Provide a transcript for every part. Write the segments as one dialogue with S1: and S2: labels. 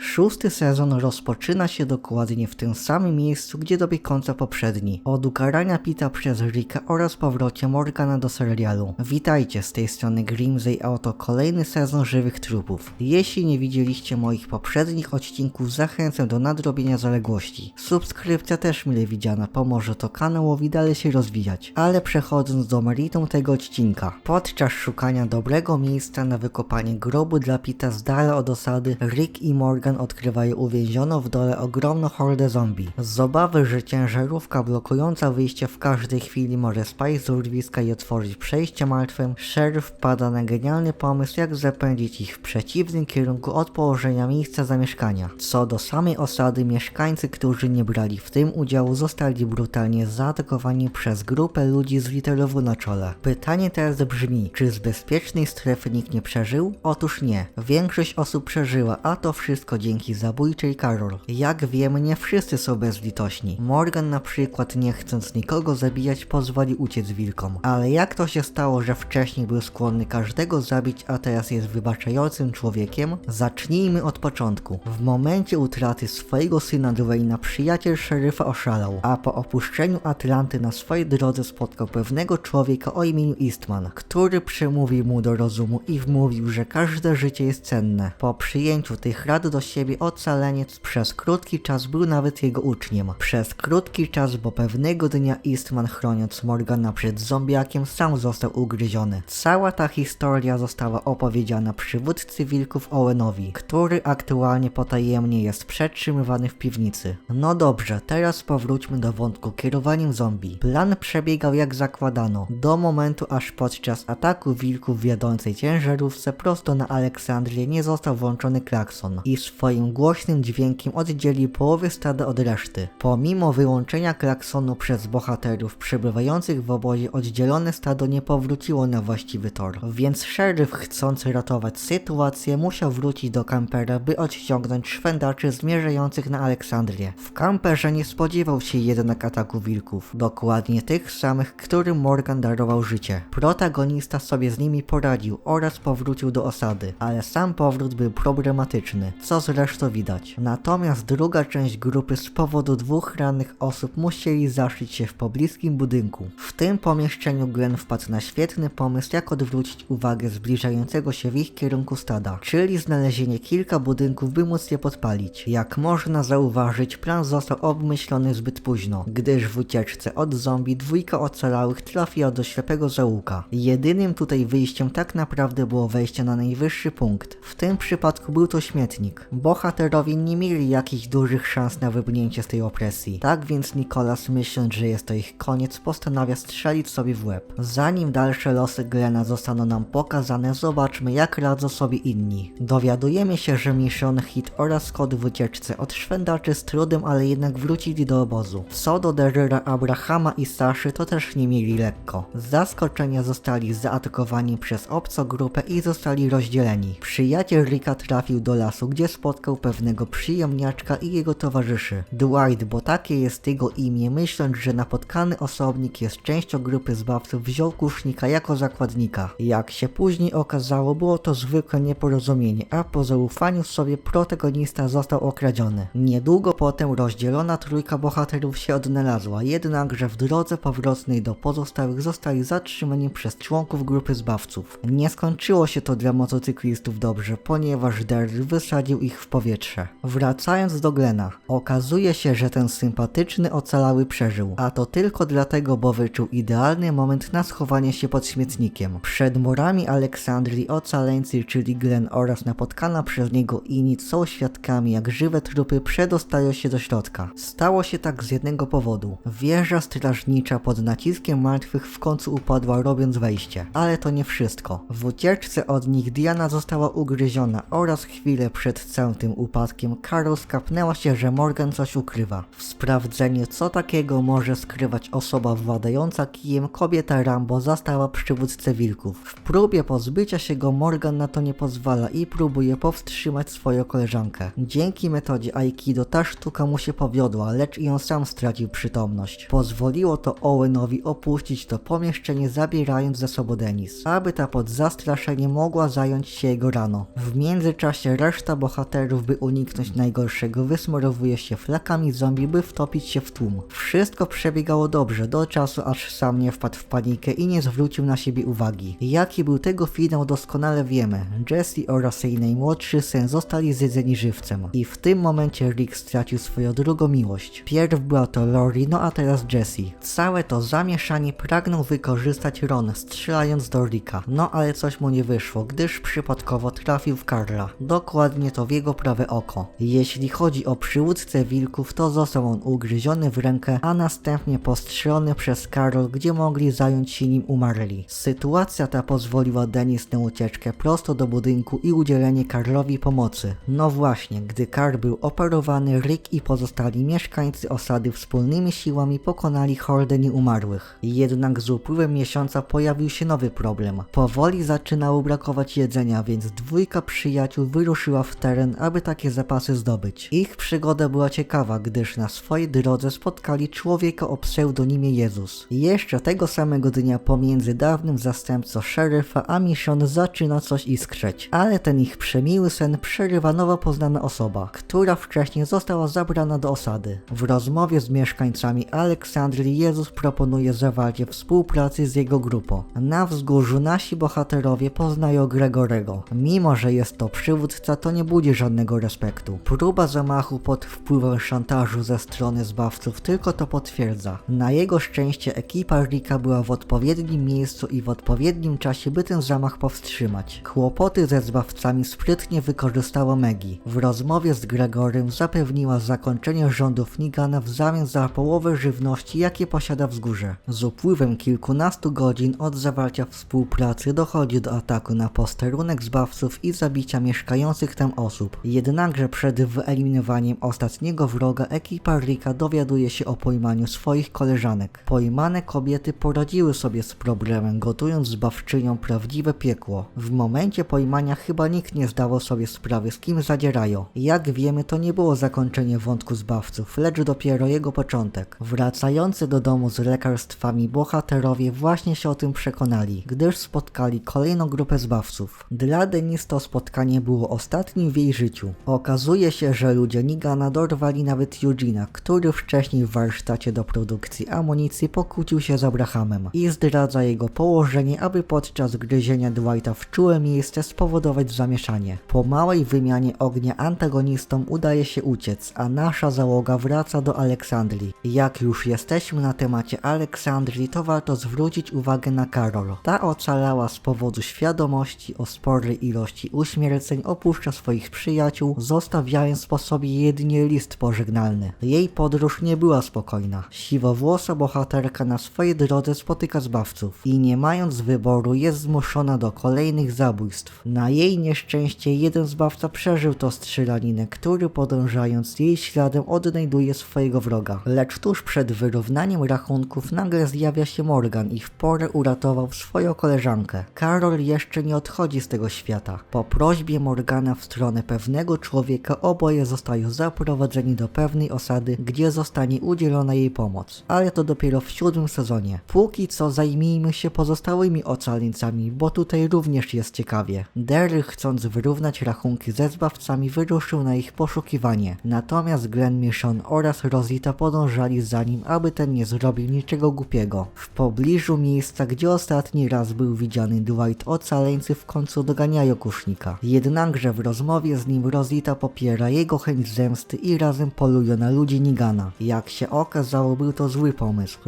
S1: Szósty sezon rozpoczyna się dokładnie w tym samym miejscu, gdzie dobiegł końca poprzedni. Od ukarania Pita przez Ricka oraz powrocie Morgana do serialu. Witajcie, z tej strony Grimsey, a oto kolejny sezon Żywych Trupów. Jeśli nie widzieliście moich poprzednich odcinków, zachęcam do nadrobienia zaległości. Subskrypcja też mile widziana, pomoże to kanałowi dalej się rozwijać. Ale przechodząc do meritum tego odcinka. Podczas szukania dobrego miejsca na wykopanie grobu dla Pita z dala od osady, Rick i Morgan odkrywają uwięzioną w dole ogromną hordę zombie. Z obawy, że ciężarówka blokująca wyjście w każdej chwili może spaść z urwiska i otworzyć przejście martwym, szeryf wpada na genialny pomysł, jak zapędzić ich w przeciwnym kierunku od położenia miejsca zamieszkania. Co do samej osady, mieszkańcy, którzy nie brali w tym udziału, zostali brutalnie zaatakowani przez grupę ludzi z literą W na czole. Pytanie teraz brzmi, czy z bezpiecznej strefy nikt nie przeżył? Otóż nie. Większość osób przeżyła, a to wszystko dzięki zabójczej Karol. Jak wiemy, nie wszyscy są bezlitośni. Morgan na przykład, nie chcąc nikogo zabijać, pozwoli uciec wilkom. Ale jak to się stało, że wcześniej był skłonny każdego zabić, a teraz jest wybaczającym człowiekiem? Zacznijmy od początku. W momencie utraty swojego syna Dwayna przyjaciel szeryfa oszalał, a po opuszczeniu Atlanty na swojej drodze spotkał pewnego człowieka o imieniu Eastman, który przemówił mu do rozumu i wmówił, że każde życie jest cenne. Po przyjęciu tych rad do siebie ocaleniec przez krótki czas był nawet jego uczniem. Przez krótki czas, bo pewnego dnia Eastman chroniąc Morgana przed zombiakiem sam został ugryziony. Cała ta historia została opowiedziana przywódcy wilków Owenowi, który aktualnie potajemnie jest przetrzymywany w piwnicy. No dobrze, teraz powróćmy do wątku kierowaniem zombie. Plan przebiegał jak zakładano, do momentu aż podczas ataku wilków w wiodącej ciężarówce prosto na Aleksandrię nie został włączony klakson i swoim głośnym dźwiękiem oddzieli połowę stada od reszty. Pomimo wyłączenia klaksonu przez bohaterów przebywających w obozie oddzielone stado nie powróciło na właściwy tor, więc szeryf chcąc ratować sytuację musiał wrócić do kampera, by odciągnąć szwendaczy zmierzających na Aleksandrię. W kamperze nie spodziewał się jednak ataku wilków, dokładnie tych samych, którym Morgan darował życie. Protagonista sobie z nimi poradził oraz powrócił do osady, ale sam powrót był problematyczny, co zresztą widać. Natomiast druga część grupy z powodu dwóch rannych osób musieli zaszyć się w pobliskim budynku. Tym pomieszczeniu Glenn wpadł na świetny pomysł, jak odwrócić uwagę zbliżającego się w ich kierunku stada, czyli znalezienie kilka budynków, by móc je podpalić. Jak można zauważyć, plan został obmyślony zbyt późno, gdyż w ucieczce od zombie dwójka ocalałych trafiła do ślepego zaułka. Jedynym tutaj wyjściem tak naprawdę było wejście na najwyższy punkt. W tym przypadku był to śmietnik. Bohaterowie nie mieli jakichś dużych szans na wybrnięcie z tej opresji. Tak więc Nicholas myśląc, że jest to ich koniec, postanawia strzelić sobie w łeb. Zanim dalsze losy Glena zostaną nam pokazane, zobaczmy jak radzą sobie inni. Dowiadujemy się, że Mission Hit oraz kod w ucieczce od szwendaczy z trudem, ale jednak wrócili do obozu. Co do Derryra, Abrahama i Saszy, to też nie mieli lekko. Z zaskoczenia zostali zaatakowani przez obcą grupę i zostali rozdzieleni. Przyjaciel Ricka trafił do lasu, gdzie spotkał pewnego przyjemniaczka i jego towarzyszy. Dwight, bo takie jest jego imię, myśląc, że napotkany osobnik jest częścią grupy zbawców, wziął kusznika jako zakładnika. Jak się później okazało, było to zwykłe nieporozumienie, a po zaufaniu sobie protagonista został okradziony. Niedługo potem rozdzielona trójka bohaterów się odnalazła, jednakże w drodze powrotnej do pozostałych zostali zatrzymani przez członków grupy zbawców. Nie skończyło się to dla motocyklistów dobrze, ponieważ Derry wysadził ich w powietrze. Wracając do Glena, okazuje się, że ten sympatyczny ocalały przeżył, a to tylko dlatego, bo wyczuł idealny moment na schowanie się pod śmietnikiem. Przed murami Aleksandrii ocaleńcy, czyli Glen oraz napotkana przez niego Init są świadkami, jak żywe trupy przedostają się do środka. Stało się tak z jednego powodu. Wieża strażnicza pod naciskiem martwych w końcu upadła robiąc wejście. Ale to nie wszystko. W ucieczce od nich Diana została ugryziona oraz chwilę przed całym tym upadkiem Carol skapnęła się, że Morgan coś ukrywa. W sprawdzenie co takiego może skrywać osoba władająca kijem kobieta Rambo zastała przywódcę wilków. W próbie pozbycia się go Morgan na to nie pozwala i próbuje powstrzymać swoją koleżankę. Dzięki metodzie Aikido ta sztuka mu się powiodła, lecz i on sam stracił przytomność. Pozwoliło to Owenowi opuścić to pomieszczenie zabierając ze sobą Denis, aby ta pod zastraszeniem mogła zająć się jego rano. W międzyczasie reszta bohaterów, by uniknąć najgorszego, wysmarowuje się flakami zombie, by wtopić się w tłum. Wszystko przebiegało dobrze, do czasu aż sam nie wpadł w panikę i nie zwrócił na siebie uwagi. Jaki był tego finał doskonale wiemy. Jesse oraz jej najmłodszy syn zostali zjedzeni żywcem. I w tym momencie Rick stracił swoją drugą miłość. Pierw była to Lori, no a teraz Jesse. Całe to zamieszanie pragnął wykorzystać Ron, strzelając do Ricka. No ale coś mu nie wyszło, gdyż przypadkowo trafił w Karla. Dokładnie to w jego prawe oko. Jeśli chodzi o przywódcę wilków, to został on ugryziony w rękę, a następnie postrzelony przez Gdzie mogli zająć się nim umarli. Sytuacja ta pozwoliła Denis na ucieczkę prosto do budynku i udzielenie Karlowi pomocy. No właśnie, gdy Karl był operowany, Rick i pozostali mieszkańcy osady wspólnymi siłami pokonali hordę nieumarłych. Jednak z upływem miesiąca pojawił się nowy problem. Powoli zaczynało brakować jedzenia, więc dwójka przyjaciół wyruszyła w teren, aby takie zapasy zdobyć. Ich przygoda była ciekawa, gdyż na swojej drodze spotkali człowieka o pseudonimie Jezus. Jeszcze tego samego dnia pomiędzy dawnym zastępcą szeryfa a Michonne zaczyna coś iskrzeć, ale ten ich przemiły sen przerywa nowa poznana osoba, która wcześniej została zabrana do osady. W rozmowie z mieszkańcami Aleksandrii Jezus proponuje zawarcie współpracy z jego grupą. Na wzgórzu nasi bohaterowie poznają Gregorego. Mimo, że jest to przywódca, to nie budzi żadnego respektu. Próba zamachu pod wpływem szantażu ze strony zbawców tylko to potwierdza. Na jego szczęście ekipa Rika była w odpowiednim miejscu i w odpowiednim czasie, by ten zamach powstrzymać. Kłopoty ze zbawcami sprytnie wykorzystała Maggie. W rozmowie z Gregorem zapewniła zakończenie rządów Nigana w zamian za połowę żywności, jakie posiada wzgórze. Z upływem kilkunastu godzin od zawarcia współpracy dochodzi do ataku na posterunek zbawców i zabicia mieszkających tam osób. Jednakże przed wyeliminowaniem ostatniego wroga ekipa Rika dowiaduje się o pojmaniu swoich koleżanek. Pojmane kobiety poradziły sobie z problemem, gotując zbawczyniom prawdziwe piekło. W momencie pojmania chyba nikt nie zdawał sobie sprawy z kim zadzierają. Jak wiemy to nie było zakończenie wątku zbawców, lecz dopiero jego początek. Wracający do domu z lekarstwami bohaterowie właśnie się o tym przekonali, gdyż spotkali kolejną grupę zbawców. Dla Denis to spotkanie było ostatnim w jej życiu. Okazuje się, że ludzie Nigana dorwali nawet Eugena, który wcześniej w warsztacie do produkcji amunicji pokłócił się z Abrahamem i zdradza jego położenie, aby podczas gryzienia Dwighta w czułe miejsce spowodować zamieszanie. Po małej wymianie ognia antagonistom udaje się uciec, a nasza załoga wraca do Aleksandrii. Jak już jesteśmy na temacie Aleksandrii, to warto zwrócić uwagę na Karol. Ta ocalała z powodu świadomości o sporej ilości uśmierceń, opuszcza swoich przyjaciół, zostawiając po sobie jedynie list pożegnalny. Jej podróż nie była spokojna. Siwowłosa bohaterka na swojej drodze spotyka zbawców i nie mając wyboru jest zmuszona do kolejnych zabójstw. Na jej nieszczęście jeden zbawca przeżył to strzelaninę, który podążając jej śladem odnajduje swojego wroga. Lecz tuż przed wyrównaniem rachunków nagle zjawia się Morgan i w porę uratował swoją koleżankę. Karol jeszcze nie odchodzi z tego świata. Po prośbie Morgana w stronę pewnego człowieka oboje zostają zaprowadzeni do pewnej osady, gdzie zostanie udzielona jej pomoc. Ale to dopiero w siódmym sezonie. Póki co zajmijmy się pozostałymi ocaleńcami, bo tutaj również jest ciekawie. Derry chcąc wyrównać rachunki ze zbawcami wyruszył na ich poszukiwanie. Natomiast Glenn Michonne oraz Rosita podążali za nim, aby ten nie zrobił niczego głupiego. W pobliżu miejsca, gdzie ostatni raz był widziany Dwight, ocaleńcy w końcu doganiają kusznika. Jednakże w rozmowie z nim Rosita popiera jego chęć zemsty i razem polują na ludzi Nigana. Jak się okazało, był to zły pomysł.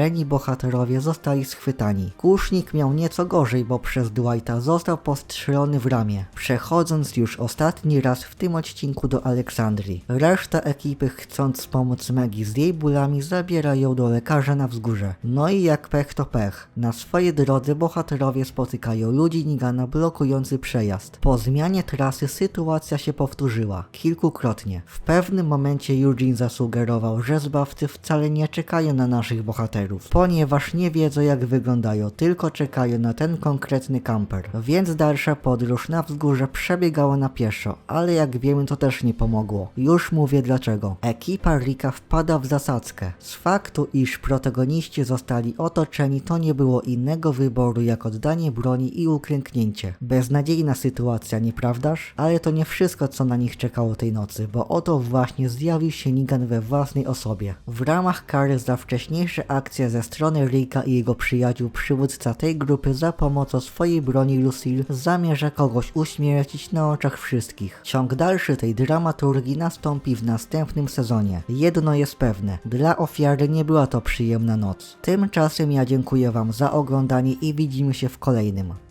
S1: Rozdziereni bohaterowie zostali schwytani. Kusznik miał nieco gorzej, bo przez Dwighta został postrzelony w ramię, przechodząc już ostatni raz w tym odcinku do Aleksandrii. Reszta ekipy chcąc pomóc Maggie z jej bólami zabiera ją do lekarza na wzgórze. No i jak pech to pech. Na swojej drodze bohaterowie spotykają ludzi Nigana blokujący przejazd. Po zmianie trasy sytuacja się powtórzyła. Kilkukrotnie. W pewnym momencie Eugene zasugerował, że zbawcy wcale nie czekają na naszych bohaterów, ponieważ nie wiedzą jak wyglądają, tylko czekają na ten konkretny kamper. Więc dalsza podróż na wzgórze przebiegała na pieszo, ale jak wiemy to też nie pomogło. Już mówię dlaczego. Ekipa Rika wpada w zasadzkę. Z faktu, iż protagoniści zostali otoczeni, to nie było innego wyboru jak oddanie broni i uklęknięcie. Beznadziejna sytuacja, nieprawdaż? Ale to nie wszystko, co na nich czekało tej nocy, bo oto właśnie zjawił się Negan we własnej osobie. W ramach kary za wcześniejsze akcje ze strony Ricka i jego przyjaciół, przywódca tej grupy za pomocą swojej broni Lucille zamierza kogoś uśmiercić na oczach wszystkich. Ciąg dalszy tej dramaturgii nastąpi w następnym sezonie. Jedno jest pewne, dla ofiary nie była to przyjemna noc. Tymczasem ja dziękuję wam za oglądanie i widzimy się w kolejnym.